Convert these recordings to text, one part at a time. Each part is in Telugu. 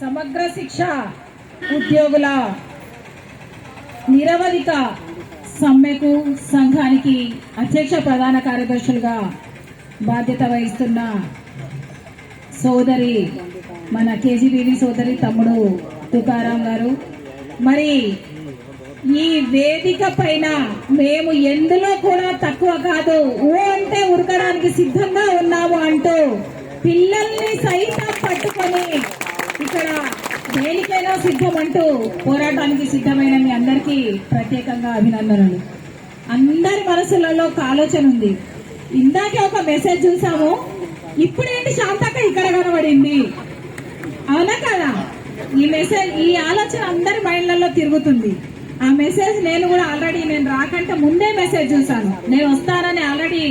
సమగ్ర శిక్ష ఉద్యోగుల నిరవధిక సమ్మెకు సంఘానికి అధ్యక్ష ప్రధాన కార్యదర్శులుగా బాధ్యత వహిస్తున్న సోదరి మన కేజీబీవి సోదరి తమ్ముడు తుకారాం గారు. మరి ఈ వేదిక పైన మేము ఎందులో కూడా తక్కువ కాదు ఓ అంటే ఉరకడానికి సిద్ధంగా ఉన్నాము అంటూ పిల్లల్ని సైతం పట్టుకొని ఇక్కడ దేనికైనా సిద్ధం అంటూ పోరాటానికి సిద్ధమైన మీ అందరికీ ప్రత్యేకంగా అభినందనలు. అందరి మనసులలో ఒక ఆలోచన ఉంది. ఇందాకే ఒక మెసేజ్ చూసాము. ఇప్పుడేంటి శాంతక్క ఇక్కడ కనబడింది? అవునా కదా? ఈ మెసేజ్ ఈ ఆలోచన అందరి మైండ్లలో తిరుగుతుంది. ఆ మెసేజ్ నేను కూడా ఆల్రెడీ నేను రాకంటే ముందే మెసేజ్ చూసాను నేను వస్తానని ఆల్రెడీ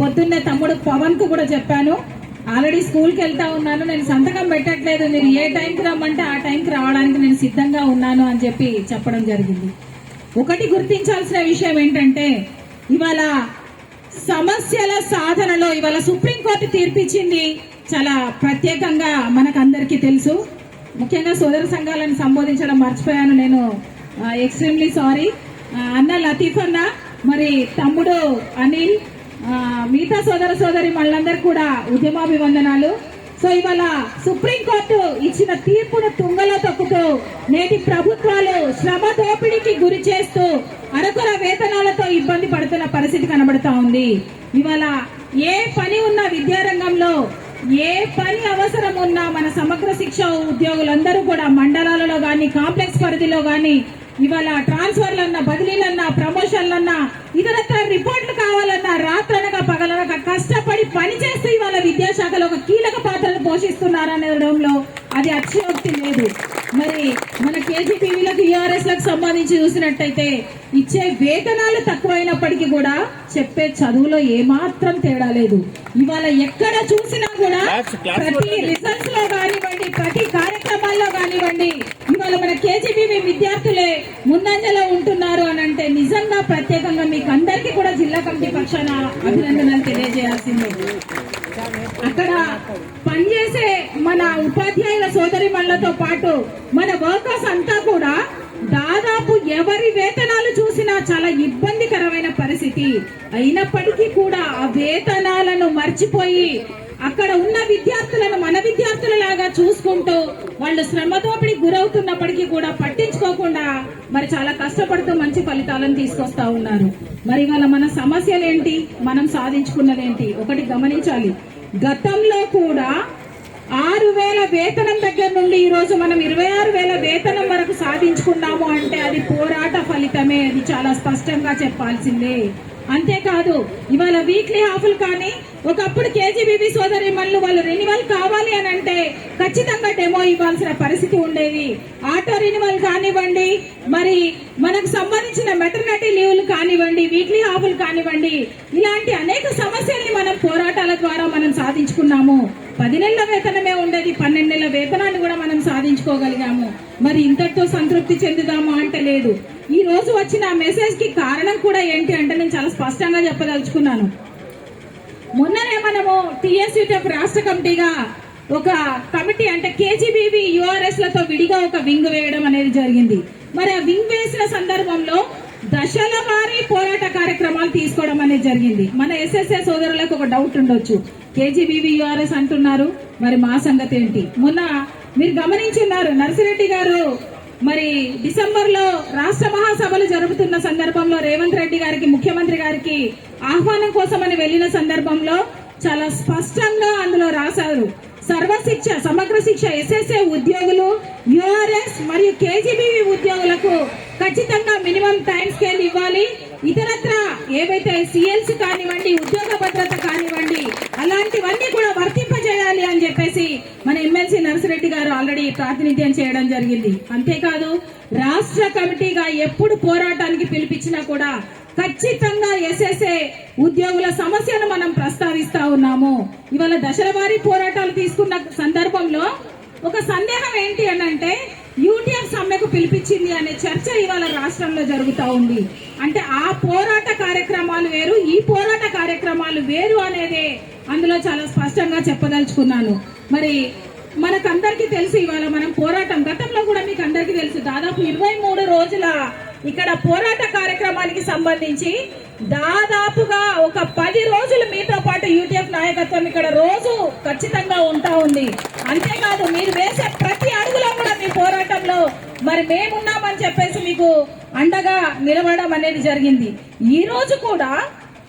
పొద్దున్నే తమ్ముడు పవన్కు కూడా చెప్పాను. ఆల్రెడీ స్కూల్కి వెళ్తా ఉన్నాను. నేను సంతకం పెట్టట్లేదు. మీరు ఏ టైంకి రమ్మంటే ఆ టైంకి రావడానికి నేను సిద్ధంగా ఉన్నాను అని చెప్పి చెప్పడం జరిగింది. ఒకటి గుర్తించాల్సిన విషయం ఏంటంటే ఇవాళ సమస్యల సాధనలో ఇవాళ సుప్రీంకోర్టు తీర్పిచ్చింది చాలా ప్రత్యేకంగా మనకు అందరికీ తెలుసు. ముఖ్యంగా సోదర సంఘాలను సంబోధించడం మర్చిపోయాను నేను. ఎక్స్ట్రీమ్లీ సారీ అన్న లతీఫ్ అన్న మరి తమ్ముడు అనిల్ మిగతా సోదర సోదరి మళ్ళందరూ కూడా ఉద్యమాభివందనాలు. సో ఇవాళ సుప్రీంకోర్టు ఇచ్చిన తీర్పును తుంగలో తొక్కుతూ నేటి ప్రభుత్వాలు శ్రమ దోపిడీకి గురి చేస్తూ అరకొర వేతనాలతో ఇబ్బంది పడుతున్న పరిస్థితి కనబడతా ఉంది. ఇవాళ ఏ పని ఉన్న విద్యారంగంలో ఏ పని అవసరం ఉన్నా మన సమగ్ర శిక్ష ఉద్యోగులందరూ కూడా మండలాలలో కానీ కాంప్లెక్స్ పరిధిలో కానీ ఇవాళ ట్రాన్స్ఫర్లన్నా బదిలీలన్నా ప్రమోషన్లన్నా ఇతరత్ర రిపోర్ట్లు కావాలన్నా రాత్రనగా పగలనగా కష్టపడి పనిచేస్తూ ఇవాళ విద్యాశాఖలో ఒక కీలక పాత్రను పోషిస్తున్నారనడంలో అది అతిశయోక్తి లేదు. మరి మన కేజీపీవీలకు ఈఆర్ఎస్లకు సంబంధించి చూసినట్టయితే ఇచ్చే వేతనాలు తక్కువైనప్పటికీ కూడా చెప్పే చదువులో ఏమాత్రం తేడా లేదు. ఇవాళ ఎక్కడ చూసినా కూడా ప్రతి రిజల్ట్స్లో కానివ్వండి ప్రతి కార్యక్రమాల్లో కానివ్వండి ఇవాళ మన కేజీబీవీ విద్యార్థులే ముందంజలో ఉంటున్నారు అని అంటే నిజంగా ప్రత్యేకంగా మీకు అందరికీ కూడా జిల్లా కమిటీ పక్షాన అభినందనలు తెలియజేయాల్సిందే. పనిచేసే మన ఉపాధ్యాయుల సోదరి పాటు మన వర్కర్స్ అంతా కూడా దాదాపు ఎవరి వేతనాలు చూసినా చాలా ఇబ్బందికరమైన పరిస్థితి. అయినప్పటికీ కూడా ఆ వేతనాలను మర్చిపోయి అక్కడ ఉన్న విద్యార్థులను మన విద్యార్థుల లాగా చూసుకుంటూ వాళ్ళు శ్రమతోపిడి గురవుతున్నప్పటికీ కూడా పట్టించుకోకుండా మరి చాలా కష్టపడుతూ మంచి ఫలితాలను తీసుకొస్తా ఉన్నారు. మరి వాళ్ళ మన సమస్యలు ఏంటి మనం సాధించుకున్నదేంటి? ఒకటి గమనించాలి. గతంలో కూడా ఆరు వేల వేతనం దగ్గర నుండి ఈరోజు మనం ఇరవై ఆరు వేల వేతనం వరకు సాధించుకున్నాము అంటే అది పోరాట ఫలితమే అది చాలా స్పష్టంగా చెప్పాల్సిందే. అంతేకాదు ఇవాళ వీక్లీ హాఫ్లు కానీ ఒకప్పుడు కేజీబీబీ సోదరి మళ్ళీ వాళ్ళు రెన్యువల్ కావాలి అని అంటే ఖచ్చితంగా డెమో ఇవ్వాల్సిన పరిస్థితి ఉండేది. ఆటో రెన్యువల్ కానివ్వండి మరి మనకు సంబంధించిన మెటర్నిటీ లీవ్లు కానివ్వండి వీక్లీ హాఫ్లు కానివ్వండి ఇలాంటి అనేక సమస్యల్ని మనం పోరాటాల ద్వారా మనం సాధించుకున్నాము. పది నెలల వేతనమే ఉండేది పన్నెండు నెలల వేతనాన్ని కూడా మనం సాధించుకోగలిగాము. మరి ఇంతటితో సంతృప్తి చెందుదామా అంటే లేదు. ఈ రోజు వచ్చిన మెసేజ్కి కారణం కూడా ఏంటి అంటే నేను చాలా స్పష్టంగా చెప్పదలుచుకున్నాను. మొన్ననే మనము టిఎస్యూటీఎఫ్ రాష్ట్ర కమిటీగా ఒక కమిటీ అంటే కేజీబీవి యుఆర్ఎస్లతో విడిగా ఒక వింగ్ వేయడం అనేది జరిగింది. మరి ఆ వింగ్ వేసిన సందర్భంలో దశల వారీ పోరాట కార్యక్రమాలు తీసుకోవడం అనేది జరిగింది. మన ఎస్ఎస్ఏ సోదరులకు ఒక డౌట్ ఉండొచ్చు. కేజీబీవి యుఆర్ఎస్ అంటున్నారు. మరి మా సంగతి ఏంటి? మొన్న మీరు గమనించున్నారు నర్సిరెడ్డి గారు మరి డిసెంబర్లో రాష్ట్ర మహాసభలు జరుగుతున్న సందర్భంలో రేవంత్ రెడ్డి గారికి ముఖ్యమంత్రి గారికి ఆహ్వానం కోసమని వెళ్ళిన సందర్భంలో చాలా స్పష్టంగా అందులో రాశారు. సర్వశిక్ష సమగ్ర శిక్ష ఎస్ఎస్ఏ ఉద్యోగులు యుఆర్ఎస్ మరియు కేజీబీవి ఉద్యోగులకు ఖచ్చితంగా మినిమం టైం స్కేల్ ఇవ్వాలి. ఇతరత్ర ఏవైతే సిఎల్సి కానివ్వండి ఉద్యోగ భద్రత కానివ్వండి అలాంటివన్నీ కూడా వర్తింపజేయాలి అని చెప్పేసి మన ఎమ్మెల్సీ నర్సిరెడ్డి గారు ఆల్రెడీ ప్రాతినిధ్యం చేయడం జరిగింది. అంతేకాదు రాష్ట్ర కమిటీగా ఎప్పుడు పోరాటానికి పిలిపించినా కూడా ఖచ్చితంగా ఎస్ఎస్ఏ ఉద్యోగుల సమస్యను మనం ప్రస్తావిస్తా ఉన్నాము. ఇవాళ దశలవారీ పోరాటాలు తీసుకున్న సందర్భంలో ఒక సందేహం ఏంటి అని అంటే యూటీఎఫ్ సమ్మెకు పిలిపించింది అనే చర్చ ఇవాళ రాష్ట్రంలో జరుగుతూ ఉంది. అంటే ఆ పోరాట కార్యక్రమాలు వేరు ఈ పోరాట కార్యక్రమాలు వేరు అనేదే అందులో చాలా స్పష్టంగా చెప్పదలుచుకున్నాను. మరి మనకందరికీ తెలుసు ఇవాళ మనం పోరాటం. గతంలో కూడా మీకు అందరికీ తెలుసు. దాదాపు ఇరవై మూడు రోజుల ఇక్కడ పోరాట కార్యక్రమానికి సంబంధించి దాదాపుగా ఒక పది రోజులు మీతో పాటు యూటీఎఫ్ నాయకత్వం ఇక్కడ రోజు ఖచ్చితంగా ఉంటా ఉంది. అంతేకాదు మీరు వేసే ప్రతి అడుగులో కూడా మీ పోరాటంలో మరి మేమున్నామని చెప్పేసి మీకు అండగా నిలబడడం అనేది జరిగింది. ఈ రోజు కూడా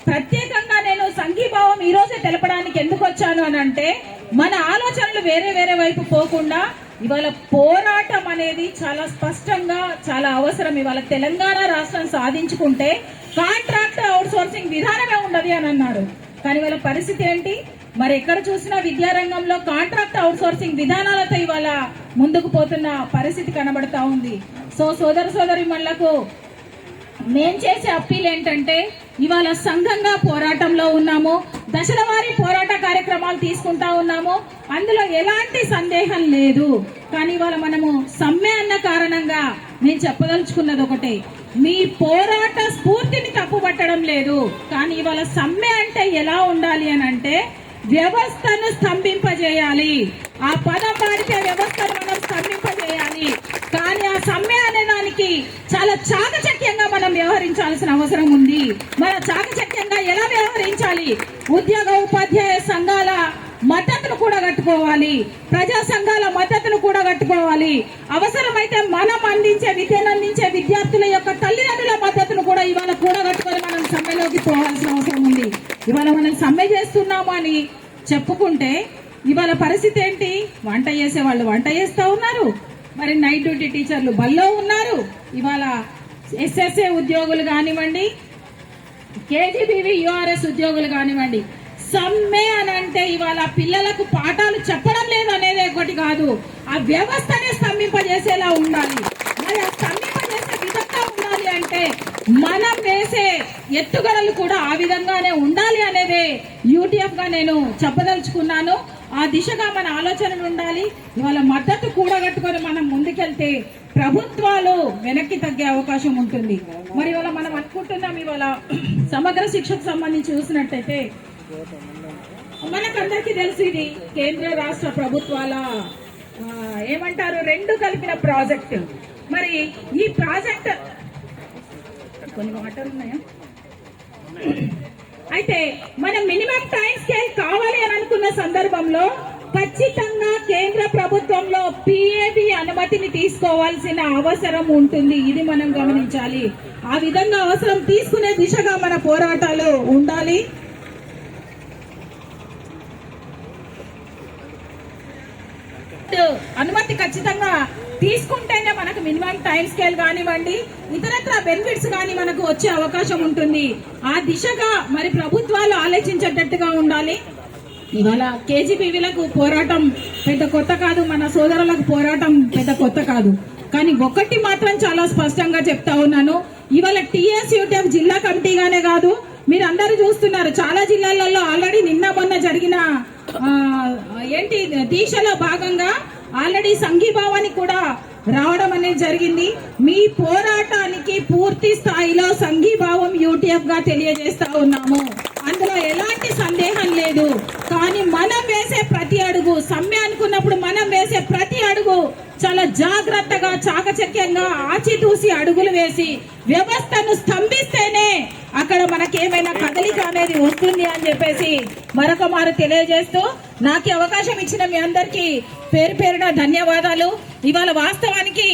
ప్రత్యేకంగా నేను సంఘీభావం ఈ రోజే తెలపడానికి ఎందుకు వచ్చాను అని అంటే మన ఆలోచనలు వేరే వేరే వైపు పోకుండా ఇవాళ పోరాటం అనేది చాలా స్పష్టంగా చాలా అవసరం. ఇవాళ తెలంగాణ రాష్ట్రం సాధించుకుంటే కాంట్రాక్ట్ అవుట్ సోర్సింగ్ విధానమే ఉండదు అని అన్నారు. కానీ వాళ్ళ పరిస్థితి ఏంటి? మరి ఎక్కడ చూసినా విద్యారంగంలో కాంట్రాక్ట్ అవుట్ సోర్సింగ్ విధానాలతో ఇవాళ ముందుకు పోతున్న పరిస్థితి కనబడతా ఉంది. సో సోదర సోదరి మళ్ళకు మేం చేసే అప్పీల్ ఏంటంటే ఇవాళ సంఘంగా పోరాటంలో ఉన్నాము దశలవారీ పోరాట కార్యక్రమాలు తీసుకుంటా ఉన్నాము. అందులో ఎలాంటి సందేహం లేదు. కానీ ఇవాళ మనము సమ్మె అన్న కారణంగా నేను చెప్పదలుచుకున్నది ఒకటే. మీ పోరాట స్ఫూర్తిని తప్పుపట్టడం లేదు. కానీ ఇవాళ సమ్మె అంటే ఎలా ఉండాలి అని అంటే వ్యవస్థను స్తంభింపజేయాలి. ఆ పదం వాడితే వ్యవస్థను మనం స్తంభింపజేయాలి. కానీ ఆ సమ్మె అనే దానికి చాలా చాకచక్యంగా మనం వ్యవహరించాల్సిన అవసరం ఉంది. మన చాకచక్యంగా ఎలా వ్యవహరించాలి? ఉద్యోగ ఉపాధ్యాయ సంఘాల మద్దతును కూడా కట్టుకోవాలి. ప్రజా సంఘాల మద్దతును కూడా కట్టుకోవాలి. అవసరమైతే మనం అందించే విద్యను అందించే విద్యార్థుల యొక్క తల్లిదండ్రుల మద్దతును కూడా ఇవాళ కూడా కట్టుకొని మనం సమ్మెలోకి పోవాల్సిన అవసరం ఉంది. ఇవాళ మనం సమ్మె చేస్తున్నాము అని చెప్పుకుంటే ఇవాళ పరిస్థితి ఏంటి? వంట చేసే వాళ్ళు వంట చేస్తూ ఉన్నారు. మరి నైట్ డ్యూటీ టీచర్లు బల్లో ఉన్నారు. ఇవాళ ఎస్ఎస్ఏ ఉద్యోగులు కానివ్వండి కేజీబీవీ యూఆర్ఎస్ ఉద్యోగులు కానివ్వండి సమ్మె అని అంటే ఇవాళ పిల్లలకు పాఠాలు చెప్పడం లేదు అనేది ఒకటి కాదు. ఆ వ్యవస్థనే స్తంభింపజేసేలా ఉండాలి. మరి ఆ స్తంభింపజేసే విధంగా ఉండాలి అంటే మనం వేసే ఎత్తుగడలు కూడా ఆ విధంగానే ఉండాలి అనేదే యూటీఎఫ్గా నేను చెప్పదలుచుకున్నాను. ఆ దిశగా మన ఆలోచనలు ఉండాలి. ఇవాళ మద్దతు కూడగట్టుకొని మనం ముందుకెళ్తే ప్రభుత్వాలు వెనక్కి తగ్గే అవకాశం ఉంటుంది. మరి ఇవాళ మనం అనుకుంటున్నాం ఇవాళ సమగ్ర శిక్షకు సంబంధించి చూసినట్టయితే మనకందరికీ తెలుసు ఇది కేంద్ర రాష్ట్ర ప్రభుత్వాల ఏమంటారు రెండు కలిపిన ప్రాజెక్ట్. మరి ఈ ప్రాజెక్ట్ కొన్ని వాటర్ ఉన్నాయా? అయితే మనం మినిమం టైం స్కేల్ కావాలి అని అనుకున్న సందర్భంలో ఖచ్చితంగా కేంద్ర ప్రభుత్వంలో పిఏబి అనుమతిని తీసుకోవాల్సిన అవసరం ఉంటుంది. ఇది మనం గమనించాలి. ఆ విధంగా అవసరం తీసుకునే దిశగా మన పోరాటాలు ఉండాలి. అనుమతి ఖచ్చితంగా తీసుకుంటేనే మనకు మినిమం టైం స్కేల్ కానివ్వండి ఇతరత్ర బెనిఫిట్స్ కానీ మనకు వచ్చే అవకాశం ఉంటుంది. ఆ దిశగా మరి ప్రభుత్వాలు ఆలోచించేటట్టుగా ఉండాలి. ఇవాళ కేజీబీవీలకు పోరాటం పెద్ద కొత్త కాదు మన సోదరులకు పోరాటం పెద్ద కొత్త కాదు. కానీ ఒకటి మాత్రం చాలా స్పష్టంగా చెప్తా ఉన్నాను. ఇవాళ టీఎస్యూటీఎఫ్ జిల్లా కమిటీగానే కాదు మీరు అందరూ చూస్తున్నారు. చాలా జిల్లాలలో ఆల్రెడీ నిన్న మొన్న జరిగిన ఏంటి దీక్షలో భాగంగా ఆల్రెడీ సంఘీభావానికి కూడా రావడం అనేది జరిగింది. మీ పోరాటానికి పూర్తి స్థాయిలో సంఘీభావం యూటీఎఫ్గా తెలియజేస్తా ఉన్నాము. అందులో ఎలాంటి సందేహం లేదు. కానీ మనం వేసే ప్రతి అడుగు సమ్మె అనుకున్నప్పుడు మనం వేసే ప్రతి అడుగు చాలా జాగ్రత్తగా చాకచక్యంగా ఆచితూసి అడుగులు వేసి వ్యవస్థను స్తంభిస్తేనే అక్కడ మనకేమైనా కదలిక అనేది వస్తుంది అని చెప్పేసి మరొక మారు తెలియజేస్తూ నాకు అవకాశం ఇచ్చిన మీ అందరికీ పేరు పేరున ధన్యవాదాలు. ఇవాళ వాస్తవానికి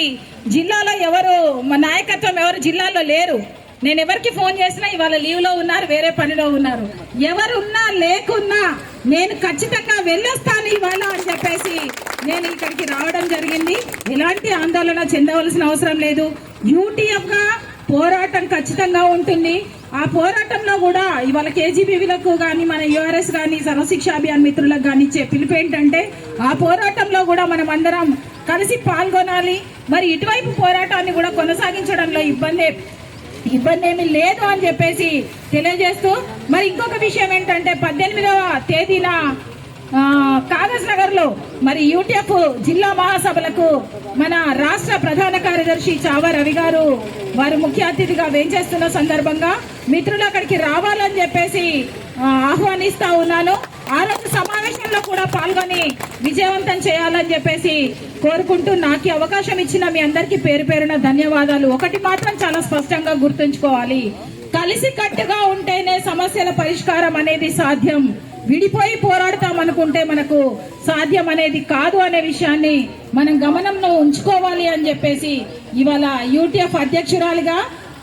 జిల్లాలో ఎవరు మా నాయకత్వం ఎవరు జిల్లాలో లేరు. నేను ఎవరికి ఫోన్ చేసినా ఇవాళ లీవ్లో ఉన్నారు వేరే పనిలో ఉన్నారు. ఎవరున్నా లేకున్నా నేను ఖచ్చితంగా వెళ్ళొస్తాను ఇవాళ అని చెప్పేసి నేను ఇక్కడికి రావడం జరిగింది. ఎలాంటి ఆందోళన చెందవలసిన అవసరం లేదు. యూటీఎఫ్గా పోరాటం ఖచ్చితంగా ఉంటుంది. ఆ పోరాటంలో కూడా ఇవాళ కేజీబీవీలకు కానీ మన యూఆర్ఎస్ కానీ సర్వశిక్ష అభియాన్ మిత్రులకు కానీ ఇచ్చే పిలుపు ఏంటంటే ఆ పోరాటంలో కూడా మనం అందరం కలిసి పాల్గొనాలి. మరి ఇటువైపు పోరాటాన్ని కూడా కొనసాగించడంలో ఇబ్బంది ఇబ్బంది ఏమీ లేదు అని చెప్పేసి తెలియజేస్తూ మరి ఇంకొక విషయం ఏంటంటే పద్దెనిమిదవ తేదీన కాగజ్ నగర్లో మరి యూటీఎఫ్ జిల్లా మహాసభలకు మన రాష్ట్ర ప్రధాన కార్యదర్శి చావా రవి గారు వారు ముఖ్య అతిథిగా వేంచేస్తున్న సందర్భంగా మిత్రులు అక్కడికి రావాలని చెప్పేసి ఆహ్వానిస్తా ఉన్నాను. ఆ రోజు సమావేశంలో కూడా పాల్గొని విజయవంతం చేయాలని చెప్పేసి కోరుకుంటూ నాకు అవకాశం ఇచ్చిన మీ అందరికీ పేరు పేరున ధన్యవాదాలు. ఒకటి మాత్రం చాలా స్పష్టంగా గుర్తుంచుకోవాలి. కలిసి కట్టుగా ఉంటేనే సమస్యల పరిష్కారం అనేది సాధ్యం. విడిపోయి పోరాడతాం అనుకుంటే మనకు సాధ్యం అనేది కాదు అనే విషయాన్ని మనం గమనంలో ఉంచుకోవాలి అని చెప్పేసి ఇవాళ యూటీఎఫ్ అధ్యక్షురాలుగా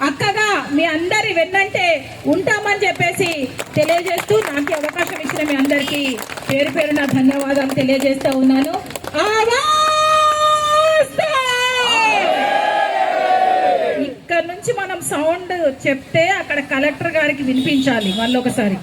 అక్కగా మీ అందరి వెన్నంటే ఉంటామని చెప్పేసి తెలియజేస్తూ నాకు అవకాశం ఇచ్చిన మీ అందరికీ పేరు పేరున ధన్యవాదాలు తెలియజేస్తూ ఉన్నాను. ఇక్కడ నుంచి మనం సౌండ్ చెప్తే అక్కడ కలెక్టర్ గారికి వినిపించాలి వాళ్ళు ఒకసారి